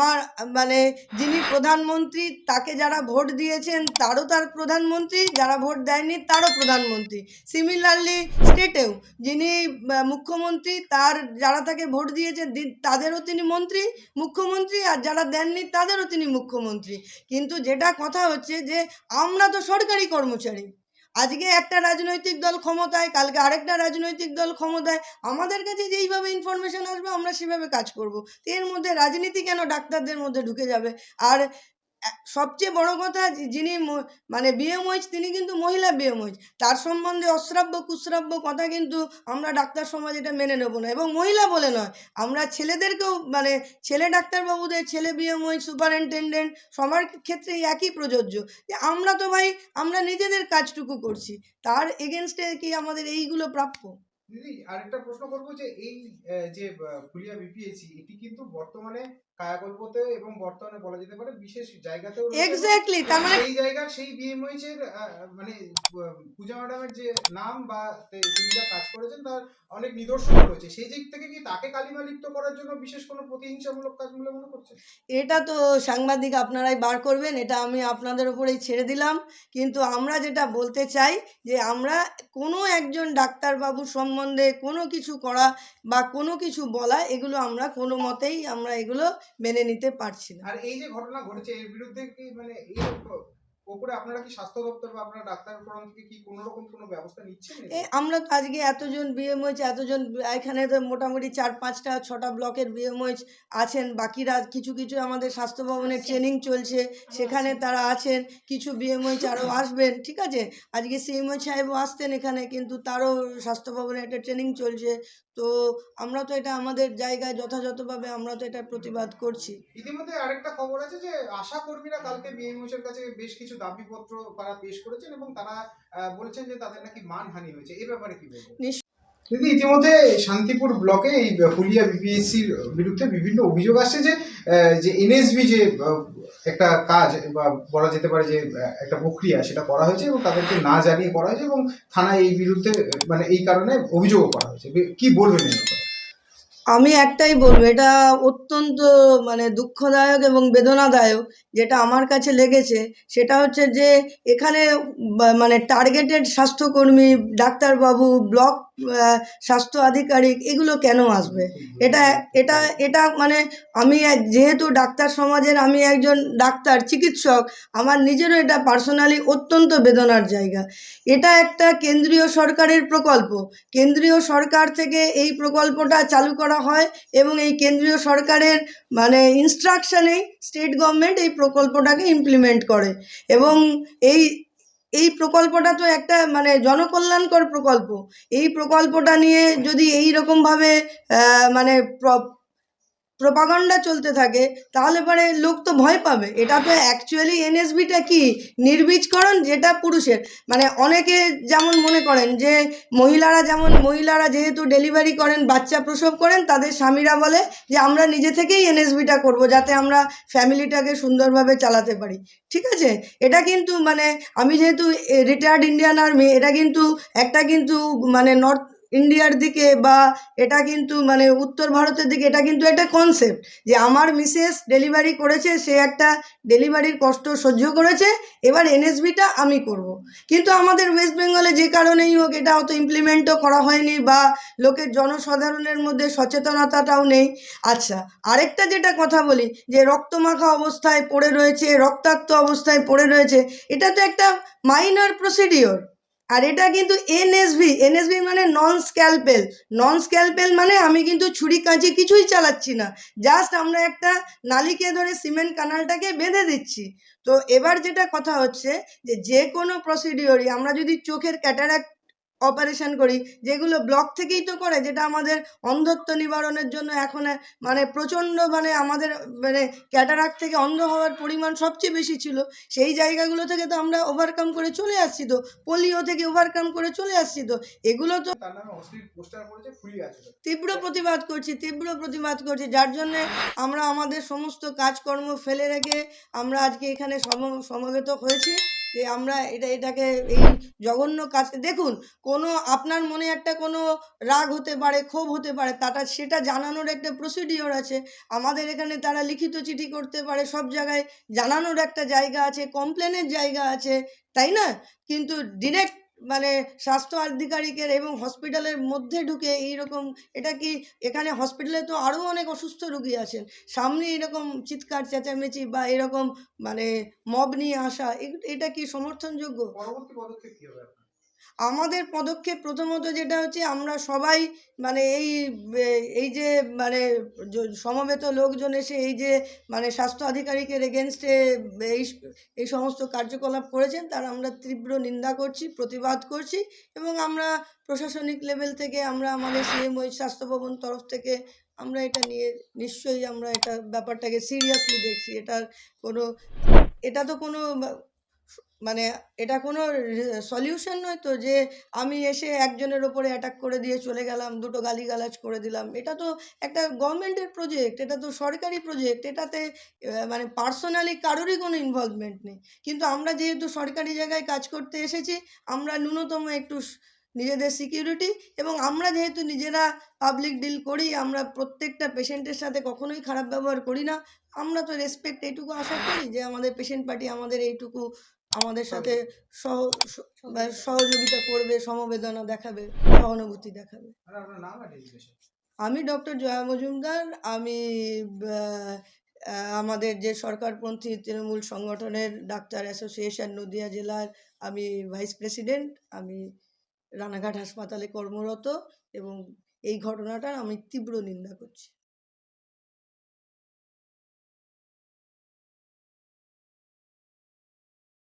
আমার মানে যিনি প্রধানমন্ত্রী, তাকে যারা ভোট দিয়েছেন, তারও তার প্রধানমন্ত্রী, যারা ভোট দেয়নি, তারও প্রধানমন্ত্রী। সিমিলারলি স্টেটেও যিনি মুখ্যমন্ত্রী, তার যারা তাকে ভোট দিয়েছে তাদেরও তিনি মন্ত্রী, মুখ্যমন্ত্রী, আর যারা দেননি, তাদেরও তিনি মুখ্যমন্ত্রী। কিন্তু যেটা কথা হচ্ছে যে, আমরা তো সরকারি কর্মচারী। আজকে একটা রাজনৈতিক দল ক্ষমতায়, কালকে আরেকটা রাজনৈতিক দল ক্ষমতায়। আমাদের কাছে যেইভাবে ইনফরমেশন আসবে, আমরা সেভাবে কাজ করব। এর মধ্যে রাজনীতি কেন ডাক্তারদের মধ্যে ঢুকে যাবে? আর সবচেয়ে বড় কথা যিনি মানে বিএমওইচ তিনি কিন্তু মহিলা বিএমওইচ তার সম্বন্ধে অশ্রাব্য, কুশ্রাব্য কথা কিন্তু আমরা ডাক্তার সমাজ এটা মেনে নেব না। এবং মহিলা বলে নয়, আমরা ছেলেদেরকেও মানে ছেলে ডাক্তারবাবুদের, ছেলে বিএমওইচ সুপারিনটেন্ডেন্ট সবার ক্ষেত্রে একই প্রযোজ্য। যে আমরা তো ভাই, আমরা নিজেদের কাজটুকু করছি। তার এগেনস্টে কি আমাদের এইগুলো প্রাপ্য? দিদি, আরেকটা প্রশ্ন করব যে এই যে ফুলিয়া বিপিএসি এটি কিন্তু বর্তমানে কায়াকল্পতে এবং বর্তমানে বলা যেতে পারে বিশেষ জায়গাতেও এক্স্যাক্টলি তার মানে সেই জায়গার সেই বিএমওইচ এর মানে পূজা ম্যাডামের যে নাম বা তিনি যা কাজ করেছেন তার অনেক নিদর্শন রয়েছে। সেই দিক থেকে কি তাকে কালিমা লিপ্ত করার জন্য বিশেষ কোনো প্রতিহিংসামূলক কাজ বলে মনে করছেন? এটা তো সাংবাদিক আপনারাই বার করবেন এটা আমি আপনাদের উপরেই ছেড়ে দিলাম। কিন্তু আমরা যেটা বলতে চাই যে আমরা কোনো একজন ডাক্তারবাবুর সম্বন্ধে কোনো কিছু করা বা কোনো কিছু বলা এগুলো আমরা কোনো মতেই আমরা এগুলো মেনে নিতে পারছি না। আর এই যে ঘটনা ঘটেছে এর বিরুদ্ধে কি মানে এর ওপরে আপনারা কি স্বাস্থ্য দপ্তর বা আপনারা ডাক্তার ফোরাম থেকে কি কোনো রকম কোনো ব্যবস্থা নিচ্ছেন? এ আমরা আজকে এতজন এতজন এখানে তো মোটামুটি চার পাঁচটা ছটা ব্লকের বিএমওইচ আছেন। বাকিরা কিছু কিছু আমাদের স্বাস্থ্য ভবনের ট্রেনিং চলছে সেখানে তারা আছেন কিছু বিএমওইচ আরও আসবেন ঠিক আছে? আজকে সিএমওইচ সাহেবও আসতেন এখানে কিন্তু তারও স্বাস্থ্য ভবনে একটা ট্রেনিং চলছে। তো আমরা তো এটা আমাদের জায়গায় যথাযথভাবে আমরা তো এটা প্রতিবাদ করছি ইতিমধ্যে আরেকটা খবর আছে যে আশা কর্মীরা কালকে বিএমএসের কাছে বেশ কিছু দাবিপত্র তারা পেশ করেছেন এবং তারা বলছেন যে তাদের নাকি মানহানি হয়েছে এ ব্যাপারে কি বলবেন। দিদি ইতিমধ্যে শান্তিপুর ব্লকে এই হুলিয়া বিপিএসসির বিরুদ্ধে বিভিন্ন অভিযোগ আসছে যে যে এনএসবি যে একটা কাজ বা বলা যেতে পারে যে একটা প্রক্রিয়া সেটা করা হয়েছে এবং তাদেরকে না জানিয়ে করা হয়েছে এবং থানায় এই বিরুদ্ধে মানে এই কারণে অভিযোগও করা হয়েছে। কি বলবেন আমি একটাই বলব, এটা অত্যন্ত মানে দুঃখদায়ক এবং বেদনাদায়ক যেটা আমার কাছে লেগেছে। সেটা হচ্ছে যে, এখানে মানে টার্গেটেড স্বাস্থ্যকর্মী ডাক্তারবাবু ব্লক স্বাস্থ্য আধিকারিক এগুলো কেন আসবে? এটা এটা এটা মানে আমি এক- যেহেতু ডাক্তার সমাজের আমি একজন ডাক্তার, চিকিৎসক, আমার নিজেরও এটা পার্সোনালি অত্যন্ত বেদনার জায়গা। এটা একটা কেন্দ্রীয় সরকারের প্রকল্প। কেন্দ্রীয় সরকার থেকে এই প্রকল্পটা চালু করা হয় এবং এই কেন্দ্রীয় সরকারের মানে ইনস্ট্রাকশানেই স্টেট গভর্নমেন্ট এই প্রকল্পটাকে ইমপ্লিমেন্ট করে। এবং এই এই প্রকল্পটা তো একটা মানে জনকল্যাণকর প্রকল্প। এই প্রকল্পটা নিয়ে যদি এই রকমভাবে মানে প্রপাগান্ডা চলতে থাকে, তাহলে পরে লোক তো ভয় পাবে। এটা তো অ্যাকচুয়ালি এনএসবিটা কি? নির্বীজকরণ, যেটা পুরুষের। মানে অনেকে যেমন মনে করেন যে, মহিলারা যেমন, মহিলারা যেহেতু ডেলিভারি করেন, বাচ্চা প্রসব করেন, তাদের স্বামীরা বলে যে, আমরা নিজে থেকেই এনএসবিটা করব, যাতে আমরা ফ্যামিলিটাকে সুন্দরভাবে চালাতে পারি। ঠিক আছে? এটা কিন্তু মানে আমি যেহেতু রিটায়ার্ড ইন্ডিয়ান আর্মি এটা কিন্তু, একটা কিন্তু মানে নর্থ ইন্ডিয়ার দিকে বা এটা কিন্তু মানে উত্তর ভারতের দিকে, এটা কিন্তু একটা কনসেপ্ট যে আমার মিসেস ডেলিভারি করেছে, সে একটা ডেলিভারির কষ্ট সহ্য করেছে, এবার এনএসবিটা আমি করব। কিন্তু আমাদের ওয়েস্ট বেঙ্গলে যে কারণেই হোক, এটা অত ইমপ্লিমেন্টও করা হয়নি বা লোকের জনসাধারণের মধ্যে সচেতনতাটাও নেই আচ্ছা আরেকটা যেটা কথা বলি, যে রক্তমাখা অবস্থায় পড়ে রয়েছে, রক্তাক্ত অবস্থায় পড়ে রয়েছে, এটা তো একটা মাইনর প্রসিডিওর আর এটা কিন্তু এনএসভি এনএসভি মানে নন স্ক্যালপেল নন স্ক্যালপেল মানে আমি কিন্তু ছুরি কাঁচি কিছুই চালাচ্ছি না। জাস্ট আমরা একটা নালিকে ধরে সিমেন্ট কানালটাকে বেঁধে দিচ্ছি। তো এবার যেটা কথা হচ্ছে যে যে কোনো প্রসিডিওরই আমরা যদি চোখের ক্যাটারাক্ট অপারেশন করি যেগুলো ব্লক থেকেই তো করে যেটা আমাদের অন্ধত্ব নিবারণের জন্য এখন মানে প্রচণ্ড মানে আমাদের মানে ক্যাটারাক থেকে অন্ধ হওয়ার পরিমাণ সবচেয়ে বেশি ছিল সেই জায়গাগুলো থেকে তো আমরা ওভারকাম করে চলে আসছি তো পোলিও থেকে ওভারকাম করে চলে আসছি তো এগুলো তো তীব্র প্রতিবাদ করছি তীব্র প্রতিবাদ করছি যার জন্যে আমরা আমাদের সমস্ত কাজকর্ম ফেলে রেখে আমরা আজকে এখানে সম সমবেত হয়েছি। যে আমরা এটা, এটাকে এই জঘন্য কাজ দেখুন, কোনো আপনার মনে একটা কোনো রাগ হতে পারে, ক্ষোভ হতে পারে তাটা সেটা জানানোর একটা প্রসিডিওর আছে। আমাদের এখানে তারা লিখিত চিঠি করতে পারে, সব জায়গায় জানানোর একটা জায়গা আছে কমপ্লেনের জায়গা আছে, তাই না? কিন্তু ডিরেক্ট মানে স্বাস্থ্য আধিকারিকের এবং হসপিটালের মধ্যে ঢুকে এইরকম, এটা কি এখানে হসপিটালে তো আরও অনেক অসুস্থ রুগী আছেন? সামনে এরকম চিৎকার, চেঁচামেচি বা এরকম মানে মব নিয়ে আসা এটা কি সমর্থনযোগ্য? আমাদের পদক্ষেপ প্রথমত যেটা হচ্ছে আমরা সবাই মানে এই এই যে মানে সমবেত লোকজন এসে এই যে মানে স্বাস্থ্য আধিকারিকের এগেনস্টে এই এই সমস্ত কার্যকলাপ করেছেন, তার আমরা তীব্র নিন্দা করছি, প্রতিবাদ করছি এবং আমরা প্রশাসনিক লেভেল থেকে আমরা আমাদের সিএমওই স্বাস্থ্য ভবন তরফ থেকে আমরা এটা নিয়ে নিশ্চয়ই আমরা এটা ব্যাপারটাকে সিরিয়াসলি দেখছি। এটার কোনো, এটা তো কোনো মানে এটা কোনো সলিউশন নয় তো যে আমি এসে একজনের ওপরে অ্যাটাক করে দিয়ে চলে গেলাম, দুটো গালিগালাজ করে দিলাম। এটা তো একটা গভর্নমেন্টের প্রজেক্ট এটা তো সরকারি প্রজেক্ট এটাতে মানে পার্সোনালি কারোরই কোনো ইনভলভমেন্ট নেই। কিন্তু আমরা যেহেতু সরকারি জায়গায় কাজ করতে এসেছি, আমরা ন্যূনতম একটু নিজেদের সিকিউরিটি এবং আমরা যেহেতু নিজেরা পাবলিক ডিল করি, আমরা প্রত্যেকটা পেশেন্টের সাথে কখনোই খারাপ ব্যবহার করি না। আমরা তো রেসপেক্ট এইটুকু আশা করি যে আমাদের পেশেন্ট পার্টি আমাদের এইটুকু আমাদের সাথে সহ স- সহযোগিতা করবে সমবেদনা দেখাবে সহানুভূতি দেখাবে। আমি ডক্টর জয়া মজুমদার। আমি আমাদের যে সরকারপন্থী তৃণমূল সংগঠনের ডাক্তার অ্যাসোসিয়েশন নদিয়া জেলার আমি ভাইস প্রেসিডেন্ট। আমি রানাঘাট হাসপাতালে কর্মরত এবং এই ঘটনাটার আমি তীব্র নিন্দা করছি।